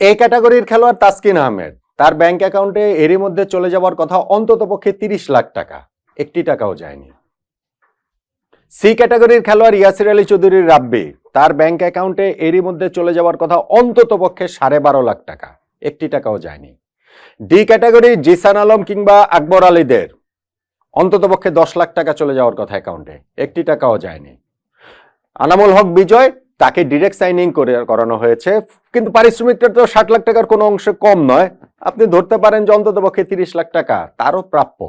এই ক্যাটাগরির খেলোয়াড় তাসকিন আহমেদ। তার ব্যাংক অ্যাকাউন্টে এরই মধ্যে চলে যাওয়ার কথা অন্তত পক্ষে তিরিশ লাখ টাকা। একটি টাকাও যায়নি। সি ক্যাটাগরির খেলোয়াড় ইয়াসির আলী চৌধুরীর রাব্বি। তার ব্যাংক অ্যাকাউন্টে এরই মধ্যে চলে যাওয়ার কথা অন্তত পক্ষে সাড়ে বারো লাখ টাকা। একটি টাকাও যায়নি। ডি ক্যাটাগরির জিসান আলম কিংবা আকবর আলীদের। অন্তত পক্ষে দশ লাখ টাকা চলে যাওয়ার কথা অ্যাকাউন্টে। একটি টাকাও যায়নি। আনামুল হক বিজয় তাকে ডিরেক্ট সাইনিং করে করানো হয়েছে। কিন্তু পারিশ্রমিকটা তো ষাট লাখ টাকার কোনো অংশে কম নয়। আপনি ধরতে পারেন যে অন্তত পক্ষে তিরিশ লাখ টাকা তারও প্রাপ্য,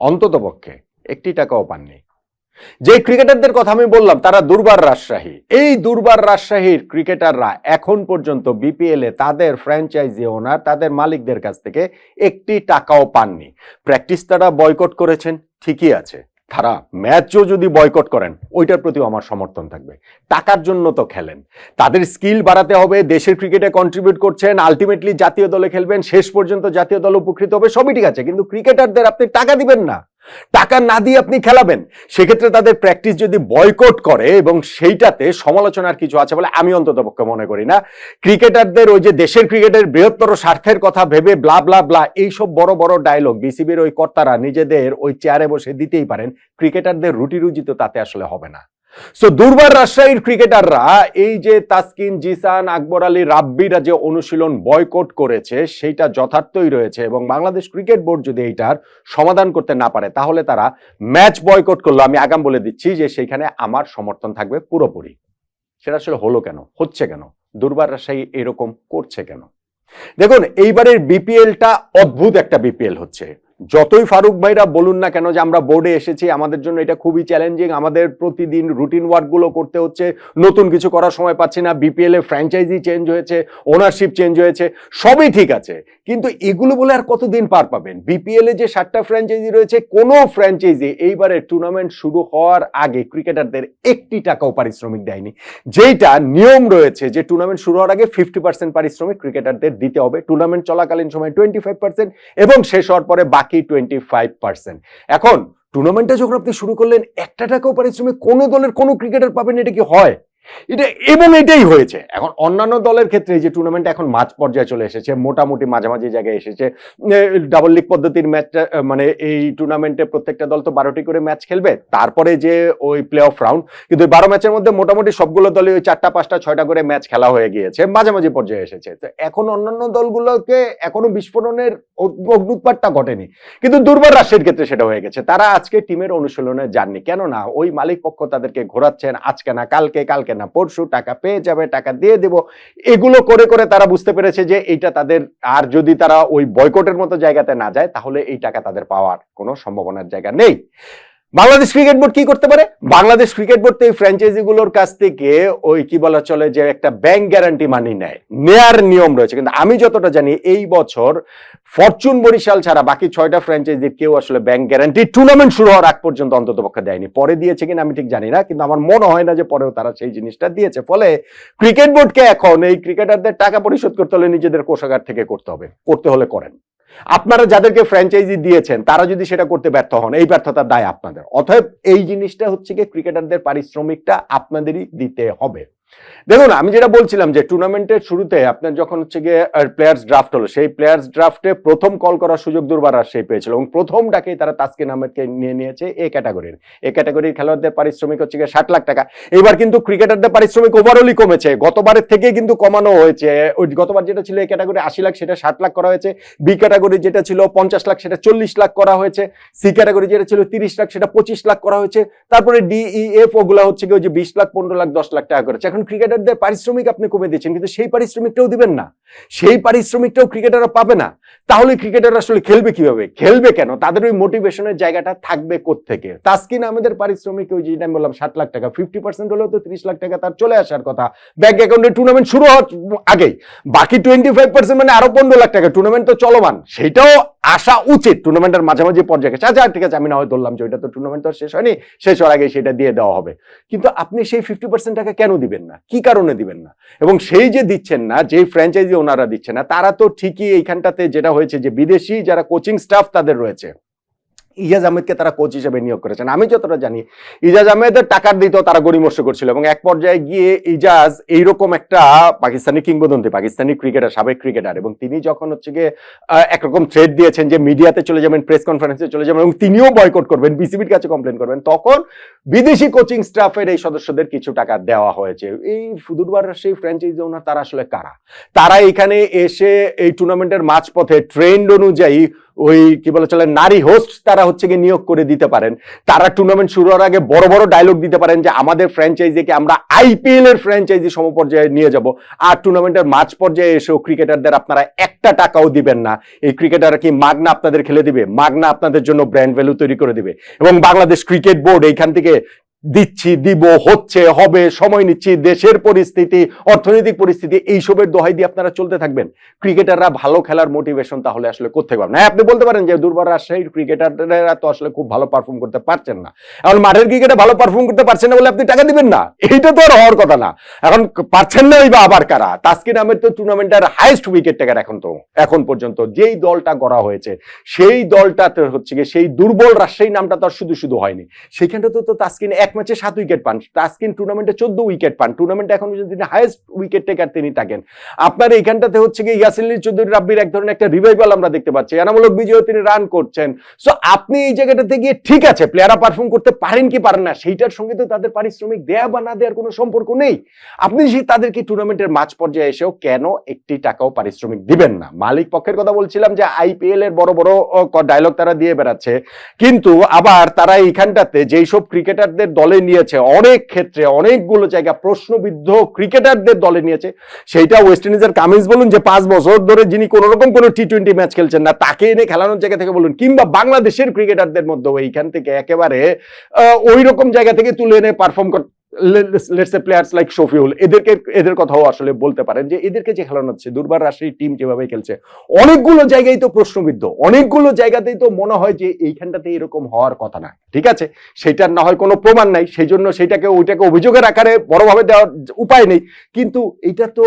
অন্তত পক্ষে একটি টাকাও পাননি। যে ক্রিকেটারদের কথা আমি বললাম, তারা দুর্বার রাজশাহী। এই দুর্বার রাজশাহীর ক্রিকেটাররা এখন পর্যন্ত বিপিএল এ তাদের ফ্র্যাঞ্চাইজি ওনার তাদের মালিকদের কাছ থেকে একটি টাকাও পাননি। প্র্যাকটিস তারা বয়কট করেছেন, ঠিকই আছে। তারা ম্যাচও যদি বয়কট করেন, ওইটার প্রতিও আমার সমর্থন থাকবে। টাকার জন্য তো খেলেন। তাদের স্কিল বাড়াতে হবে, দেশের ক্রিকেটে কন্ট্রিবিউট করছেন আলটিমেটলি জাতীয় দলে খেলবেন, শেষ পর্যন্ত জাতীয় দল উপকৃত হবে, সবই ঠিক আছে। কিন্তু ক্রিকেটারদের আপনি টাকা দিবেন না। টাকা না দিয়ে আপনি খেলাবেন, সেক্ষেত্রে তাদের প্র্যাকটিস যদি বয়কট করে এবং সেইটাতে সমালোচনার কিছু আছে বলে আমি অন্তত পক্ষে মনে করি না। ক্রিকেটারদের ওই যে দেশের ক্রিকেটের বৃহত্তর স্বার্থের কথা ভেবে ব্লা ব্লা ব্লা এইসব বড় বড় ডায়লগ বিসিবির ওই কর্তারা নিজেদের ওই চেয়ারে বসে দিতেই পারেন, ক্রিকেটারদের রুটি রুজি তো তাতে আসলে হবে না। সো দুর্বার রাজশাহীর ক্রিকেটাররা এই যে তাসকিন, জিসান, আকবর আলী, রাব্বিরা যে অনুশীলন বয়কট করেছে, সেইটা যথার্থই রয়েছে এবং বাংলাদেশ ক্রিকেট বোর্ড যদি এইটার সমাধান করতে না পারে, তাহলে তারা ম্যাচ বয়কট করল। আমি আগাম বলে দিচ্ছি যে সেইখানে আমার সমর্থন থাকবে পুরোপুরি। সেটা আসলে হলো কেন? হচ্ছে কেন? দুর্বার রাজশাহী এরকম করছে কেন? দেখুন, এইবারের বিপিএলটা অদ্ভুত একটা বিপিএল হচ্ছে। যতই ফারুক ভাইরা বলুন না কেন যে আমরা বোর্ডে এসেছি, আমাদের জন্য এটা খুবই চ্যালেঞ্জিং আমাদের প্রতিদিন রুটিন ওয়ার্কগুলো করতে হচ্ছে, নতুন কিছু করার সময় পাচ্ছি না বিপিএল এ ফ্র্যাঞ্চাইজি চেঞ্জ হয়েছে ওনারশিপ চেঞ্জ হয়েছে, সবই ঠিক আছে। কিন্তু এগুলো বলে আর কতদিন পার পাবেন? বিপিএল এ যে সাতটা ফ্র্যাঞ্চাইজি রয়েছে, কোনো ফ্র্যাঞ্চাইজি এইবারে টুর্নামেন্ট শুরু হওয়ার আগে ক্রিকেটারদের একটি টাকাও পারিশ্রমিক দেয়নি। যেইটা নিয়ম রয়েছে যে টুর্নামেন্ট শুরু হওয়ার আগে ফিফটি পার্সেন্ট পারিশ্রমিক ক্রিকেটারদের দিতে হবে। টুর্নামেন্ট চলাকালীন সময় টোয়েন্টি ফাইভ পার্সেন্ট এবং শেষ হওয়ার পরে বাকি টোয়েন্টি ফাইভ পার্সেন্ট এখন টুর্নামেন্টটা যখন আপনি শুরু করলেন, একটা টাকাও পারিশ্রমিক কোনো দলের কোনো ক্রিকেটার পাবেন এটা কি হয়? এটা এবং এটাই হয়েছে। এখন অন্যান্য দলের ক্ষেত্রে যে টুর্নামেন্ট এখন মাঝ পর্যায়ে চলে এসেছে, মোটামুটি মাঝামাঝি জায়গায় এসেছে। ডাবল লিগ পদ্ধতির ম্যাচটা মানে এই টুর্নামেন্টে প্রত্যেকটা দল তো বারোটি করে ম্যাচ খেলবে। তারপরে যে ওই প্লে অফ রাউন্ড কিন্তু বারো ম্যাচের মধ্যে মোটামুটি সবগুলো দলে ওই চারটা, পাঁচটা, ছয়টা করে ম্যাচ খেলা হয়ে গিয়েছে, মাঝামাঝি পর্যায়ে এসেছে। তো এখন অন্যান্য দলগুলোকে এখনও বিস্ফোরণের অগ্নুৎপাতটা ঘটেনি। কিন্তু দুর্বার রাশির ক্ষেত্রে সেটা হয়ে গেছে। তারা আজকে টিমের অনুশীলনে যাননি কেননা ওই মালিক পক্ষ তাদেরকে ঘোরাচ্ছেন, আজকে না, কালকে কালকে না, পরশু টাকা পেয়ে যাবে, টাকা দিয়ে দেব। এগুলো করে করে তারা বুঝতে পেরেছে যে এইটা তাদের, আর যদি তারা ওই বয়কটের মতো জায়গাতে না যায়, তাহলে এই টাকা তাদের পাওয়ার কোনো সম্ভাবনার জায়গা নেই। বাংলাদেশ ক্রিকেট বোর্ড কি করতে পারে? বাংলাদেশ ক্রিকেট বোর্ড তো এই ফ্র্যাঞ্চাইজি গুলোর কাছ থেকে ওই কি বলা চলে যে একটা ব্যাংক গ্যারান্টি মানি নেয়। নেয়ার নিয়ম রয়েছে। কিন্তু আমি যতটা জানি, এই বছর ফরচুন বরিশাল ছাড়া বাকি ছয়টা ফ্র্যাঞ্চাইজির কেউ আসলে ব্যাংক গ্যারান্টি টুর্নামেন্ট শুরু হওয়ার আগ পর্যন্ত অন্তত পক্ষে দেয়নি। পরে দিয়েছে কিনা আমি ঠিক জানি না, কিন্তু আমার মনে হয় না যে পরেও তারা সেই জিনিসটা দিয়েছে। ফলে ক্রিকেট বোর্ডকে এখন এই ক্রিকেটারদের টাকা পরিশোধ করতে হলে নিজেদের কোষাগার থেকে করতে হবে। করতে হলে করেন। আপনারা যাদেরকে ফ্র্যাঞ্চাইজি দিয়েছেন, তারা যদি সেটা করতে ব্যর্থ হন, এই ব্যর্থতার দায় আপনাদের। অতএব এই জিনিসটা হচ্ছে কি ক্রিকেটারদের পারিশ্রমিকটা আপনাদেরই দিতে হবে। দেখুন, আমি যেটা বলছিলাম যে টুর্নামেন্টের শুরুতে আপনার যখন হচ্ছে গিয়ে প্লেয়ার্স ড্রাফট হলো, সেই প্লেয়ার্স ড্রাফটে প্রথম কল করার সুযোগ দুর্বার রাজশাহী পেয়েছিল এবং প্রথম ডাকেই তারা তাসকিন আহমেদকে নিয়ে নিয়েছে এ ক্যাটাগরির এ ক্যাটাগরির খেলোয়াড়দের পারিশ্রমিক হচ্ছে গিয়ে ষাট লাখ টাকা। এবার কিন্তু ক্রিকেটারদের পারিশ্রমিক ওভারঅলই কমেছে। গতবারের থেকে কিন্তু কমানো হয়েছে। গতবার যেটা ছিল এ ক্যাটাগরি আশি লাখ, সেটা ষাট লাখ করা হয়েছে। বি ক্যাটাগরি যেটা ছিল পঞ্চাশ লাখ, সেটা চল্লিশ লাখ করা হয়েছে। সি ক্যাটাগরি যেটা ছিল তিরিশ লাখ, সেটা পঁচিশ লাখ করা হয়েছে। তারপরে ডিই এফ ওগুলা হচ্ছে গিয়ে যে বিশ লাখ, পনেরো লাখ, দশ লাখ টাকা করেছে। এখন ক্রিকেটারদের পারিশ্রমিক আপনি কমে দিচ্ছেন, কিন্তু সেই পারিশ্রমিকটাও দিবেন না। সেই পারিশ্রমিকটাও ক্রিকেটাররা পাবে না। তাহলে ক্রিকেটার আসলে খেলবে কীভাবে? খেলবে কেন? তাদের ওই মোটিভেশনের জায়গাটা থাকবে থেকে তাস্কিন আমাদের পারিশ্রমিক ওই যেটা আমি বললাম ষাট লাখ টাকা। ফিফটি পার্সেন্ট হলেও তো ত্রিশ লাখ টাকা তার চলে আসার কথা। ব্যাংক অ্যাকাউন্টে টুর্নামেন্ট শুরু হওয়ার আগেই। বাকি টোয়েন্টি ফাইভ পার্সেন্ট মানে আরও পনেরো লাখ টাকা। টুর্নামেন্ট তো চলমান। সেটাও আসা উচিত টুর্নামেন্টের মাঝামাঝি পর্যায়ে আচ্ছা ঠিক আছে, আমি না হয় ধরলাম যে ওইটা তো টুর্নামেন্ট তো শেষ হয়নি, শেষ হওয়ার আগে সেটা দিয়ে দেওয়া হবে। কিন্তু আপনি সেই ফিফটি পার্সেন্ট টাকা কেন দিবেন না? কি কারণে দিবেন না? এবং সেই যে দিচ্ছেন না, যেই ফ্র্যাঞ্চাইজি ওনারা দিচ্ছেন না, তারা তো ঠিকই এইখানটাতে যেটা হয়েছে যে বিদেশি যারা কোচিং স্টাফ তাদের রয়েছে। ইজাজ আহমেদকে তারা কোচ হিসেবে নিয়োগ করেছেন। আমি যতটা জানি, ইজাজ আহমেদের টাকার দিত তারা গরিমর্শ করছিল এবং এক পর্যায়ে গিয়ে ইজাজ এইরকম একটা পাকিস্তানি কিংবদন্তি, পাকিস্তানি ক্রিকেটার সাবেক ক্রিকেটার এবং তিনি যখন হচ্ছে গিয়ে একরকম থ্রেড দিয়েছেন যে মিডিয়াতে চলে যাবেন প্রেস কনফারেন্সে চলে যাবেন এবং তিনিও বয়কট করবেন বিসিবির কাছে কমপ্লেন করবেন, তখন বিদেশি কোচিং স্টাফের এই সদস্যদের কিছু টাকা দেওয়া হয়েছে। এই ফুদুরবার সেই ফ্র্যাঞ্চাইজি ওনার তারা আসলে কারা? তারা এখানে এসে এই টুর্নামেন্টের মাঝপথে ট্রেন্ড অনুযায়ী ওই কি বলে চলে, নারী হোস্ট তারা হচ্ছে গিয়ে নিয়োগ করে দিতে পারেন। তারা টুর্নামেন্ট শুরু হওয়ার আগে বড় বড় ডায়লগ দিতে পারেন যে আমাদের ফ্র্যাঞ্চাইজিকে আমরা আইপিএল এর ফ্র্যাঞ্চাইজি সমপর্যায়ে নিয়ে যাব। আর টুর্নামেন্টের মাঝ পর্যায়ে এসেও ক্রিকেটারদের আপনারা একটা টাকাও দিবেন না। এই ক্রিকেটাররা কি মাগনা আপনাদের খেলে দিবে? মাগনা আপনাদের জন্য ব্র্যান্ড ভ্যালু তৈরি করে দিবে। এবং বাংলাদেশ ক্রিকেট বোর্ড এইখান থেকে দিচ্ছি, দিব, হচ্ছে, হবে, সময় নিচ্ছি, দেশের পরিস্থিতি, অর্থনৈতিক পরিস্থিতি, এইসবের দোহাই দিয়ে আপনারা চলতে থাকবেন। ক্রিকেটাররা ভালো খেলার মোটিভেশন তাহলে আসলে করতে পারবেন। হ্যাঁ আপনি বলতে পারেন যে দুর্বার রাজশাহীর ক্রিকেটাররা তো আসলে খুব ভালো পারফর্ম করতে পারছেন না। এখন মাঠের ক্রিকেটে ভালো পারফর্ম করতে পারছেন না বলে আপনি টাকা দিবেন না। এইটা তো আর হওয়ার কথা না। এখন পারছেন না বা আবার কারা? তাসকিন আহমেদ তো টুর্নামেন্টের হাইয়েস্ট উইকেট টেকার এখন তো, এখন পর্যন্ত। যেই দলটা গড়া হয়েছে, সেই দলটাতে হচ্ছে গিয়ে সেই দুর্বল রাজশাহী নামটা তো আর শুধু শুধু হয়নি। সেইখানটাতে তো তাস্কিন এক ম্যাচে সাত উইকেট পান। তাসকিন টুর্নামেন্টে চোদ্দ উইকেট পান। টুর্নামেন্টে এখন পর্যন্ত তিনি হাইয়েস্ট উইকেট টেকার তিনি থাকেন। আপনার এইখানটাতে হচ্ছে গিয়ে ইয়াসিল চৌধুরী রাব্বির এক ধরনের একটা রিভাইভাল আমরা দেখতে পাচ্ছি। এনামূলক বিজয় তিনি রান করছেন। সো আপনি এই জায়গাটাতে গিয়ে ঠিক আছে প্লেয়াররা পারফর্ম করতে পারেন কি পারেন না, সেইটার সঙ্গে তো তাদের পারিশ্রমিক দেয়া বা না দেওয়ার কোনো সম্পর্ক নেই। আপনি সেই তাদেরকে টুর্নামেন্টের মাঝ পর্যায়ে এসেও কেন একটি টাকাও পারিশ্রমিক দিবেন না? মালিক পক্ষের কথা বলছিলাম যে আইপিএল এর বড় বড় ডায়লগ তারা দিয়ে বেড়াচ্ছে। কিন্তু আবার তারা এইখানটাতে যেই সব ক্রিকেটারদের দলে নিয়েছে, অনেক ক্ষেত্রে অনেকগুলো জায়গা প্রশ্নবিদ্ধ ক্রিকেটারদের দলে নিয়েছে। সেইটা ওয়েস্ট ইন্ডিজের কামিজ বলুন যে পাঁচ বছর ধরে যিনি কোনো রকম কোনো টি টোয়েন্টি ম্যাচ খেলছেন না, তাকে এনে খেলানোর জায়গা থেকে বলুন, কিংবা বাংলাদেশের ক্রিকেটারদের মধ্যে এইখান থেকে একেবারে ওই রকম জায়গা থেকে তুলে এনে perform let's A players like Shafiul এদেরকে, এদের কথাও আসলে বলতে পারেন যে এদেরকে যে খেলানো হচ্ছে, দুর্বার রাশির টিম যেভাবে খেলছে, অনেকগুলো জায়গায় তো প্রশ্নবিদ্ধ, অনেকগুলো জায়গাতেই তো মনে হয় যে এইখানটাতে এরকম হওয়ার কথা না, ঠিক আছে? সেটার না হয় কোনো প্রমাণ নাই সেই জন্য সেটাকে ওইটাকে অভিযোগের আকারে বড়ভাবে দেওয়ার উপায় নেই, কিন্তু এটা তো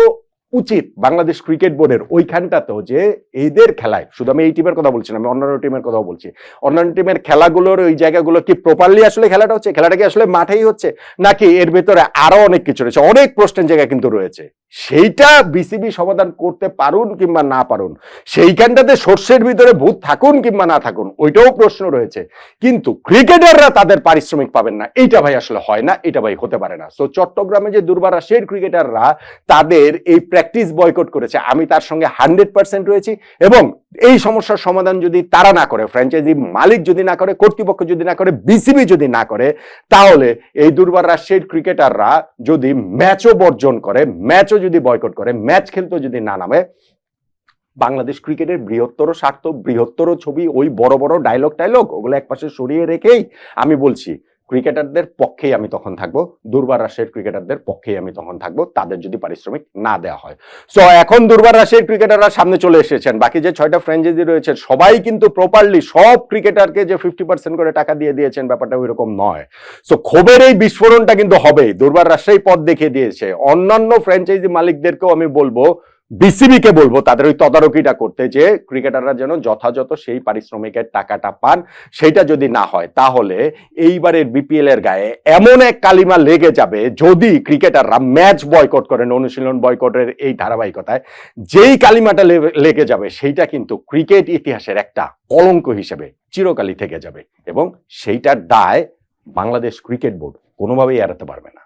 উচিত বাংলাদেশ ক্রিকেট বোর্ডের ওইখানটাতেও যে এদের খেলায়, শুধু আমি এই টিমের কথা বলছি না, আমি অন্যান্য টিমের কথাও বলছি, অন্যান্য টিমের খেলাগুলোর ওই জায়গাগুলো কি প্রপারলি আসলে খেলাটা হচ্ছে? খেলাটা কি আসলে মাঠেই হচ্ছে? নাকি এর ভেতরে আরও অনেক কিছু রয়েছে? অনেক প্রশ্নের জায়গা কিন্তু রয়েছে। সেইটা বিসিবি সমাধান করতে পারুন কিংবা না পারুন, সেইখানটাতে সর্ষের ভিতরে ভূত থাকুন কিংবা না থাকুন, ওইটাও প্রশ্ন রয়েছে। কিন্তু ক্রিকেটাররা তাদের পারিশ্রমিক পাবেন না, এইটা ভাই আসলে হয় না এটা ভাই হতে পারে না। সো চট্টগ্রামে যে দুর্বার ক্রিকেটাররা তাদের এই প্র্যাকটিস বয়কট করেছে। আমি তার সঙ্গে হান্ড্রেড পার্সেন্ট রয়েছি এবং এই সমস্যার সমাধান যদি তারা না করে ফ্র্যাঞ্চাইজি মালিক যদি না করে, কর্তৃপক্ষ যদি না করে বিসিবি যদি না করে, তাহলে এই দুর্বার রাশিয়ার ক্রিকেটাররা যদি ম্যাচও বর্জন করে ম্যাচও যদি বয়কট করে ম্যাচ খেলতে যদি না নামে, বাংলাদেশ ক্রিকেটের বৃহত্তর স্বার্থ, বৃহত্তর ছবি, ওই বড় বড় ডায়লগ টাইলগ ওগুলো একপাশে সরিয়ে রেখেই আমি বলছি ক্রিকেটারদের পক্ষেই আমি তখন থাকব, দুর্বার রাশিয়ার ক্রিকেটারদের পক্ষেই আমি তখন থাকব, তাদের যদি পারিশ্রমিক না দেওয়া হয়। সো এখন দুর্বার রাশিয়ার ক্রিকেটাররা সামনে চলে এসেছেন, বাকি যে ছয়টা ফ্র্যাঞ্চাইজি রয়েছে, সবাই কিন্তু প্রপারলি সব ক্রিকেটারকে যে ফিফটি পার্সেন্ট করে টাকা দিয়ে দিয়েছেন, ব্যাপারটা ওই রকম নয়। সো ক্ষোভের এই বিস্ফোরণটা কিন্তু হবেই, দুর্বার রাজশাহী পথ দেখিয়ে দিয়েছে। অন্যান্য ফ্র্যাঞ্চাইজি মালিকদেরকেও আমি বলব বিসিবিকে বলব, তাদের ওই তদারকিটা করতে যে ক্রিকেটাররা যেন যথাযথ সেই পারিশ্রমিকের টাকাটা পান সেটা যদি না হয়, তাহলে এইবারের বিপিএল এর গায়ে এমন এক কালিমা লেগে যাবে, যদি ক্রিকেটাররা ম্যাচ বয়কট করেন, অনুশীলন বয়কটের এই ধারাবাহিকতায়, যেই কালিমাটা লেগে যাবে, সেইটা কিন্তু ক্রিকেট ইতিহাসের একটা কলঙ্ক হিসেবে চিরকালই থেকে যাবে এবং সেইটার দায় বাংলাদেশ ক্রিকেট বোর্ড কোনোভাবেই এড়াতে পারবে না।